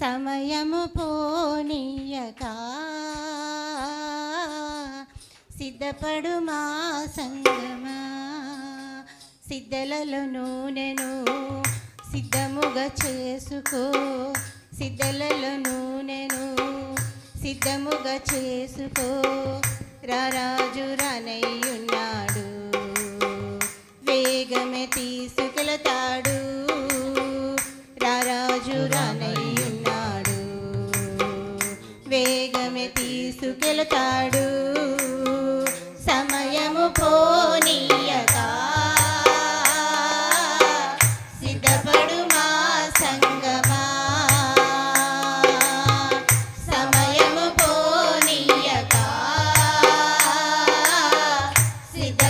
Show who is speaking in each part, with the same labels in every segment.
Speaker 1: సమయము పోనీయక. సిద్ధపడు మా సంగమా. సిద్ధలలో నూనెను సిద్ధముగా చేసుకో. సిద్ధలలో నూనెను సిద్ధముగా చేసుకో. రారాజు రానయ్యున్నాడు. వేగమే తీసుకెళతాడు. తీసుకెళ్తాడు. సమయము పోనీయక. సమయము పోనీయక. సిద్ధ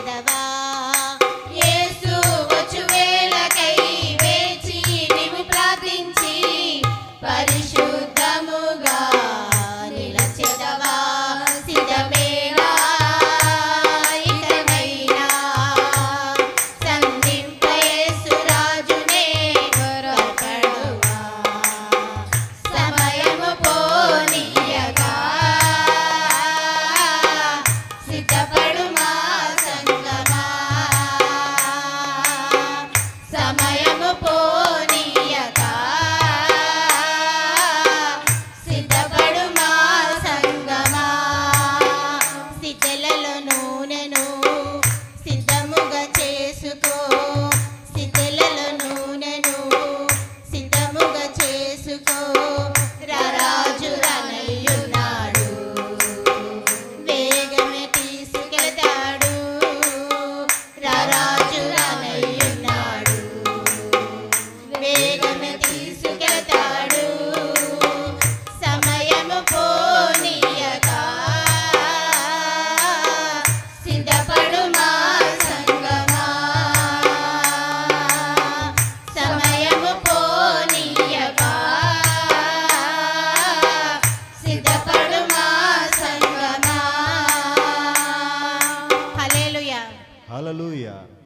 Speaker 2: Hallelujah.